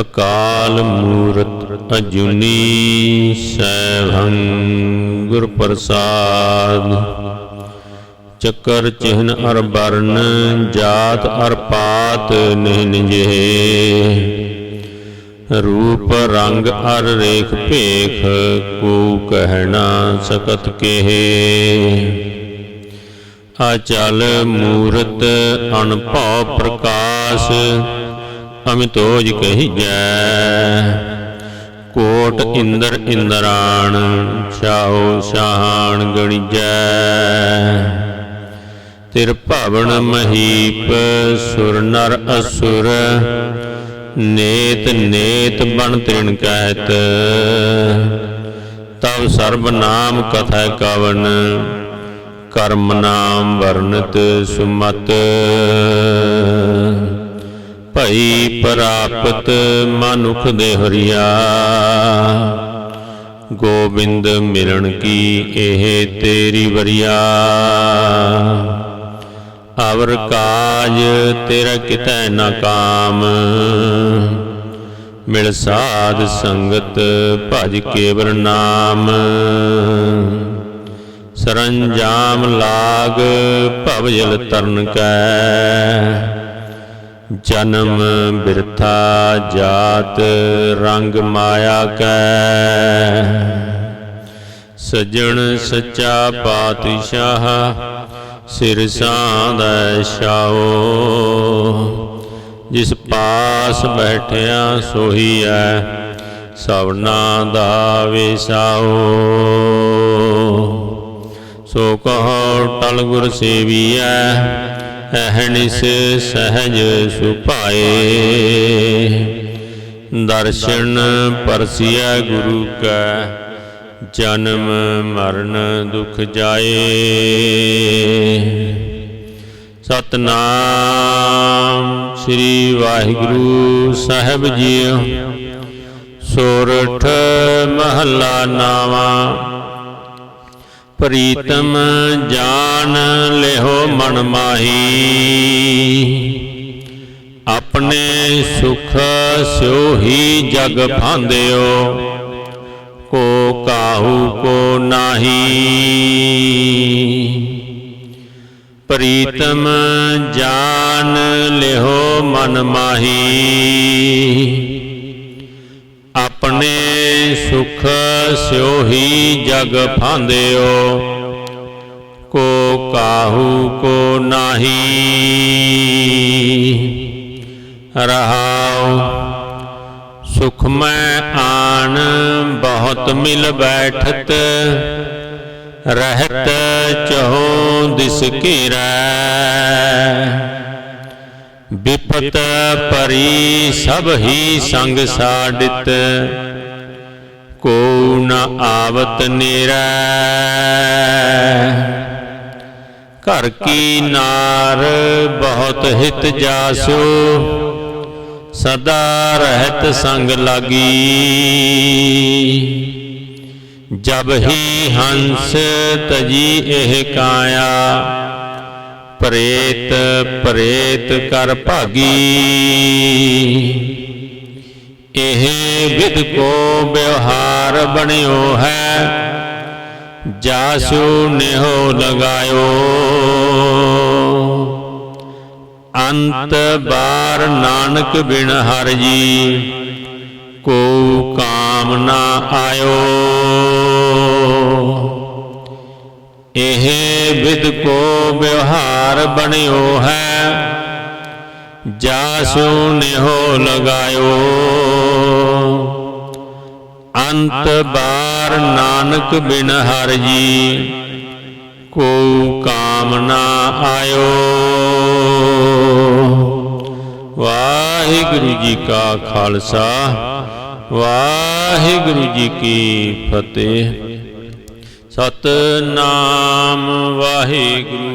ਅਕਾਲ ਮੂਰਤ ਅਜੁਨੀ ਸੈਭੰ ਗੁਰ ਪ੍ਰਸਾਦ ਚੱਕਰ ਚਿਹਨ ਅਰ ਬਰਨ, ਜਾਤ ਅਰ ਪਾਤ ਨਿਹ ਨਿਜੇ। ਰੂਪ ਰੰਗ ਅਰ ਰੇਖ ਭੇਖ ਕੋ ਕਹਿਣਾ ਸਕਤ ਕੇਹੇ। ਅਚਲ ਮੂਰਤ ਅਨਭਉ ਪ੍ਰਕਾਸ਼ ਅਮਿਤੋਜ ਕਹੀਜੈ ਕੋਟ ਇੰਦਰ ਇੰਦਰਾਣ, ਛਾਉ ਸ਼ਾਹਣ ਗਣੀਜੈ। ਤਿਰ ਭਵਨ ਮਹੀਪ, ਸੁਰ ਨਰ ਅਸੁਰ, ਨੇਤ ਨੇਤ ਬਣ ਤ੍ਰਿਣ ਕਹਿਤ। ਤਵ ਸਰਬ ਨਾਮ ਕਥੈ ਕਵਨ, ਕਰਮ ਨਾਮ ਵਰਣਤ ਸੁਮਤ। ਭਈ ਪ੍ਰਾਪਤ ਮਨੁਖ ਦੇ ਹਰੀਆ। ਗੋਬਿੰਦ ਮਿਲਣ ਕੀ ਇਹ ਤੇਰੀ ਵਰਿਆ। ਅਵਰ ਕਾਜ ਤੇਰਾ ਕਿਤੈ ਨਾ ਕਾਮ। ਮਿਲ ਸਾਧ ਸੰਗਤ ਭਜ ਕੇਵਰ ਨਾਮ। ਸਰੰਜਾਮ ਲਾਗ ਭਵ ਜਲ ਤਰਨ ਕੈ। ਜਨਮ ਬਿਰਥਾ ਜਾਤ ਰੰਗ ਮਾਇਆ ਕੈ। ਸਜਣ ਸੱਚਾ ਪਾਤਸ਼ਾਹ ਸਿਰ ਸਾਂਦਾ ਛਾਓ। ਜਿਸ ਪਾਸ ਬੈਠਿਆ ਸੋਹੀ ਐ ਸਵਨਾ ਦਾ ਵਿਸਾਓ। ਸੋ ਕਹੋ ਟਲ ਗੁਰ ਸੇਵੀਐ ਅਹਨਿਸ ਸਹਜ ਸੁਭਾਏ। ਦਰਸ਼ਨ ਪਰਸਿਆ ਗੁਰੂ ਕੈ, ਜਨਮ ਮਰਨ ਦੁਖ ਜਾਏ। ਸਤਨਾਮ ਸ੍ਰੀ ਵਾਹਿਗੁਰੂ ਸਾਹਿਬ ਜੀਓ। ਸੋਰਠ ਮਹੱਲਾ ਨਾਵਾ ਪ੍ਰੀਤਮ ਜਾਣ ਲਿਹੋ ਮਨ ਮਾਹੀ। ਆਪਣੇ ਸੁਖ ਸਿਓ ਹੀ ਜਗ ਭਾਂਦਿਓ, ਕੋ ਕਾਹੂ ਕੋ ਨਾਹੀ। ਪ੍ਰੀਤਮ ਜਾਣ ਲਿਹੋ ਮਨ ਮਾਹੀ। ਸਿਓ ਹੀ ਜਗ ਫਾਂਦਿਓ, ਕੋ ਕਾਹੂ ਕੋ ਨਾਹੀ। ਰਹਾਉ, ਸੁਖ ਮੈਂ ਆਣ, ਬਹੁਤ ਮਿਲ ਬੈਠਤ। ਰਹਿਤ ਚਹੋ ਦਿਸ ਘੇਰੈ। ਵਿਪਤ ਪਰੀ ਸਭ ਹੀ ਸੰਗ ਸਾਡਿਤ। ਕੋ ਨ ਆਵਤ ਨੇਰੈ? ਘਰ ਕੀ ਨਾਰ ਬਹੁਤ ਹਿਤ ਜਾਸੋ, ਸਦਾ ਰਹਿਤ ਸੰਗ ਲਾਗੀ। ਜਬ ਹੀ ਹੰਸ ਤਜੀ ਇਹ ਕਾਇਆ, ਪ੍ਰੇਤ ਪ੍ਰੇਤ ਕਰ ਭਾਗੀ। ਇਹ ਵਿਦ ਕੋ ਵਿਵਹਾਰ ਬਣਿਓ ਹੈ। ਜਾਸੂ ਨਿਹੋ ਲਗਾਇਓ। ਅੰਤ ਬਾਰ ਨਾਨਕ ਬਿਨ ਹਰ ਜੀ ਕੋ ਕਾਮ ਨਾ ਆਇਓ। ਇਹ ਵਿਦ ਕੋ ਵਿਵਹਾਰ ਬਣਿਓ ਹੈ। ਜਾਸੂ ਨਿਹੋ ਲਗਾਇਓ। ਅੰਤ ਬਾਰ ਨਾਨਕ ਬਿਨ ਹਰ ਜੀ ਕੋ ਕਾਮ ਆਇਓ। ਵਾਹਿਗੁਰੂ ਜੀ ਕਾ ਖਾਲਸਾ, ਵਾਹਿਗੁਰੂ ਜੀ ਕੀ ਫਤਿਹ। ਸਤਨਾਮ ਵਾਹਿਗੁਰੂ।